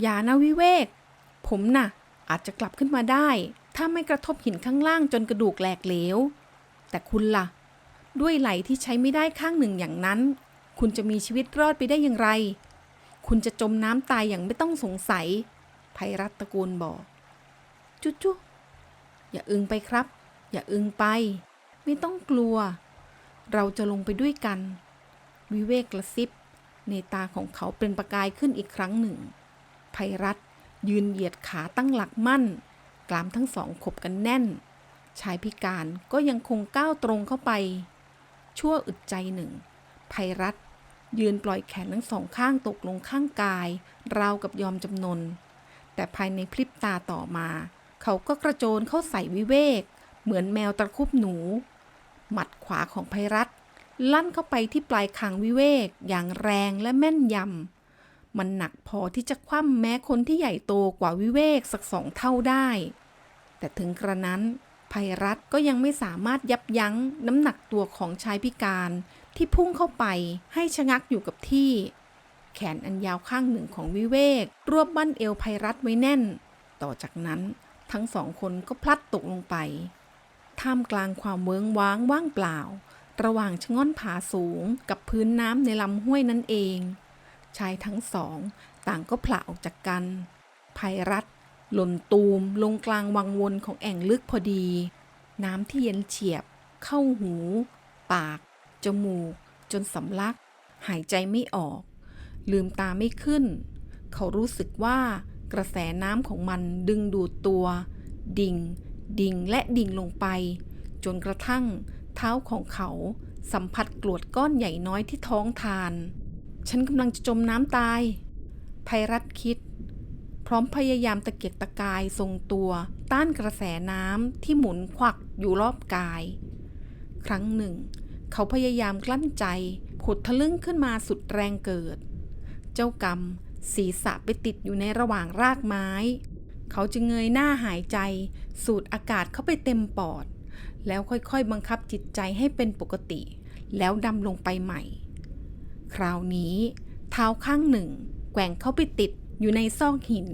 อย่านะวิเวก ผมน่ะ อาจจะกลับขึ้นมาได้ ถ้าไม่กระทบหินข้างล่างจนกระดูกแหลกเหลว แต่คุณล่ะ ด้วยไหลที่ใช้ไม่ได้ข้างหนึ่งอย่างนั้น คุณจะมีชีวิตรอดไปได้อย่างไร คุณจะจมน้ำตายอย่างไม่ต้องสงสัยภัยรัตตะโกนบอก จุ๊จุอย่าอึงไปครับ อย่าอึงไป ไม่ต้องกลัว เราจะลงไปด้วยกัน วิเวกกระซิบ ในตาของเขาเป็นประกายขึ้นอีกครั้งหนึ่ง ภัยรัตยืนเหยียดขาตั้งหลักมั่น กลามทั้งสองขบกันแน่น ชายพิการก็ยังคงก้าวตรงเข้าไป ชั่วอึดใจหนึ่งภัยรัตยืนปล่อยแขนทั้งสองข้างตกลงข้างกาย ราวกับยอมจำนน แต่ภายในพริบตาต่อมา เขาก็กระโจนเข้าใส่วิเวก เหมือนแมวตะคุบหนู หมัดขวาของภัยรัตลั่นเข้าไปที่ปลายคางวิเวกอย่างแรงและแม่นยำ มันหนักพอที่จะคว่ำแม้คนที่ใหญ่โตกว่าวิเวกสักสองเท่าได้ แต่ถึงกระนั้นภัยรัตก็ยังไม่สามารถยับยั้งน้ำหนักตัวของชายพิการที่พุ่งเข้าไปให้ชะงักอยู่กับที่ แขนอันยาวข้างหนึ่งของวิเวก รวบบั้นเอวภัยรัตไว้แน่น ต่อจากนั้นทั้งสองคนก็พลัดตกลงไป ท่ามกลางความเวิ้งว้างว่างเปล่า ระหว่างชะง่อนผาสูงกับพื้นน้ำในลำห้วยนั่นเอง ชายทั้งสอง ต่างก็ผละออกจากกันภัยรัตหล่นตูมลงกลางวังวนของแอ่งลึกพอดี น้ำที่เย็นเฉียบ เข้าหู ปาก จมูก จนสำลัก หายใจไม่ออก ลืมตาไม่ขึ้น เขารู้สึกว่ากระแสน้ำของมันดึงดูดตัว ดิ่ง ดิ่งและดิ่งลงไป จนกระทั่ง เท้าของเขาสัมผัสกรวดก้อนใหญ่น้อยที่ท้องทาน ฉันกำลังจะจมน้ำตายภัยรัตคิด พร้อมพยายามตะเกียกตะกายทรงตัว ต้านกระแสน้ำที่หมุนควักอยู่รอบกาย ครั้งหนึ่ง เขาพยายามกลั้นใจผุดทะลึ่งขึ้นมาสุดแรงเกิด เจ้ากรรมศีรษะไปติดอยู่ในระหว่างรากไม้ เขาจึงเงยหน้าหายใจ สูดอากาศเข้าไปเต็มปอด แล้วค่อยๆ บังคับจิตใจให้เป็นปกติ แล้วดำลงไปใหม่ คราวนี้ เท้าข้างหนึ่ง แกว่งเข้าไปติดอยู่ในซอกหิน